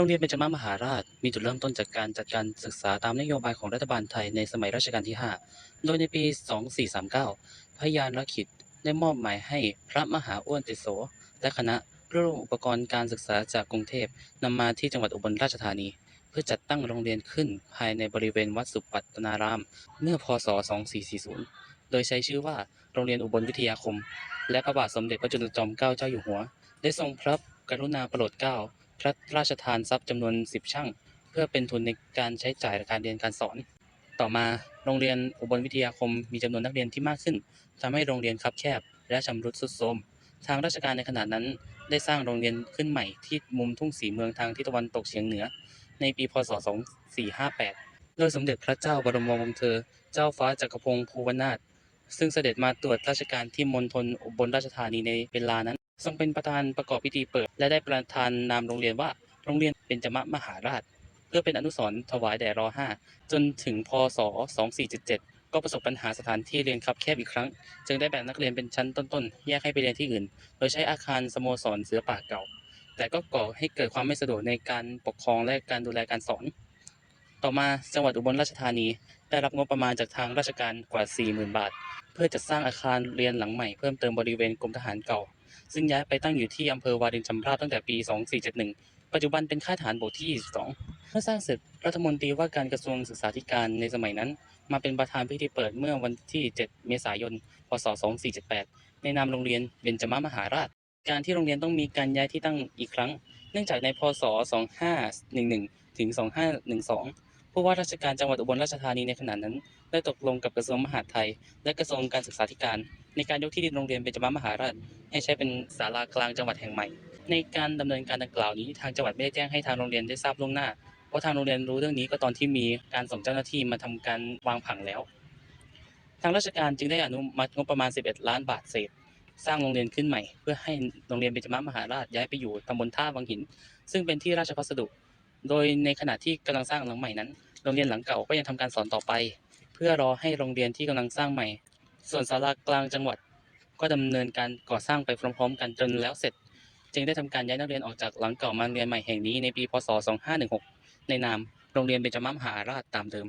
รงเรียนเบญจมามหาราช มีจุดเริ่มต้นจากการจัดการศึกษาตามนโยบายของรัฐบาลไทยในสมัยรัชกาลที่ 5 โดยในปี 2439พระยานรขิตได้มอบหมายให้พระมหาอ้วนติโส และคณะรวบรวมอุปกรณ์การศึกษาจากกรุงเทพนำมาที่จังหวัดอุบลราชธานี เพื่อจัดตั้งโรงเรียนขึ้นภายในบริเวณวัดสุปัตตนาราม เมื่อพศ 2440 โดยใช้ชื่อว่าโรงเรียนอุบลวิทยาคม และพระบาทสมเด็จพระจุลจอมเกล้าเจ้าอยู่หัว ได้ทรงพระกรุณาโปรดเกล้า พระราชทานทรัพย์จำนวน 10 ช่าง เพื่อเป็นทุนในการใช้จ่ายการเรียนการสอน ต่อมาโรงเรียนอุบลวิทยาคมมีจำนวนนักเรียนที่มากขึ้นทำให้โรงเรียนคับแคบ และชำรุดทรุดโทรมทางราชการในขณะนั้น ได้สร้างโรงเรียนขึ้นใหม่ที่มุมทุ่งสีเมืองทางทิศตะวันตกเฉียงเหนือ ในปีพศ 2458 โดยสมเด็จพระเจ้าบรมวงศ์เธอ เจ้าฟ้าจักรพงศ์ภูวนาถซึ่งเสด็จมาตรวจราชการที่มณฑลอุบลราชธานีในเวลานั้น ทรงเป็นประธานประกอบพิธีเปิด และได้ประธานนามโรงเรียนว่า โรงเรียนเบญจมมหาราช เพื่อเป็นอนุสรณ์ถวายแด่ร5จนถึงพศ 2477 ก็ประสบปัญหาสถานที่เรียนคับแคบอีกครั้ง จึงได้แบ่งนักเรียนเป็นชั้นต้นๆ แยกให้ไปเรียนที่อื่น โดยใช้อาคารสโมสรเสือป่าเก่า แต่ก็ก่อให้เกิดความไม่สะดวกในการปกครองและการดูแลการสอน ต่อมาจังหวัดอุบลราชธานีได้รับงบประมาณจากทางราชการกว่า 40,000 บาท เพื่อจัดสร้างอาคารเรียนหลังใหม่เพิ่มเติมบริเวณกรมทหารเก่า ซึ่งย้ายไปตั้งอยู่ที่อำเภอวารินชำราบตั้งแต่ปี 2471 ปัจจุบันเป็นค่ายทหารบกที่ 22 เมื่อสร้างเสร็จรัฐมนตรีว่าการกระทรวงศึกษาธิการในสมัยนั้น มาเป็นประธานพิธีเปิดเมื่อวันที่ 7 เมษายน พศ 2478 ในนามโรงเรียนเบญจมามหาราช การที่โรงเรียนต้องมีการย้ายที่ตั้งอีกครั้ง เนื่องจากในพศ 2511 ถึง 2512ผู้ว่าราชการจังหวัดอุบลราชธานีในขณะนั้น ได้ตกลงกับกระทรวงมหาดไทย และกระทรวงการศึกษาธิการ ในการยกที่ดินโรงเรียนเบญจมมหาราช ให้ใช้เป็นศาลากลางจังหวัดแห่งใหม่ ในการดำเนินการดังกล่าวนี้ทางจังหวัดไม่ได้แจ้งให้ทางโรงเรียนได้ทราบล่วงหน้า เพราะทางโรงเรียนรู้เรื่องนี้ก็ตอนที่มีการส่งเจ้าหน้าที่มาทำการวางผังแล้ว ทางราชการจึงได้อนุมัติงบประมาณ 11 ล้านบาทเศษ สร้างโรงเรียนขึ้นใหม่ เพื่อให้โรงเรียนเบญจมมหาราชย้ายไปอยู่ตำบลท่าวังหิน ซึ่งเป็นที่ราชพัสดุ โดยในขณะที่กำลังสร้างหลังใหม่นั้น โรงเรียนหลังเก่าก็ยังทำการสอนต่อไป เพื่อรอให้โรงเรียนที่กำลังสร้างใหม่ ส่วนศาลากลางจังหวัดก็ดำเนินการก่อสร้างไปพร้อมๆ กันจนแล้วเสร็จ จึงได้ทำการย้ายนักเรียนออกจากหลังเก่ามาเรียนใหม่แห่งนี้ในปีพศ 2516 ในนามโรงเรียนเบญจมมหาราชตามเดิม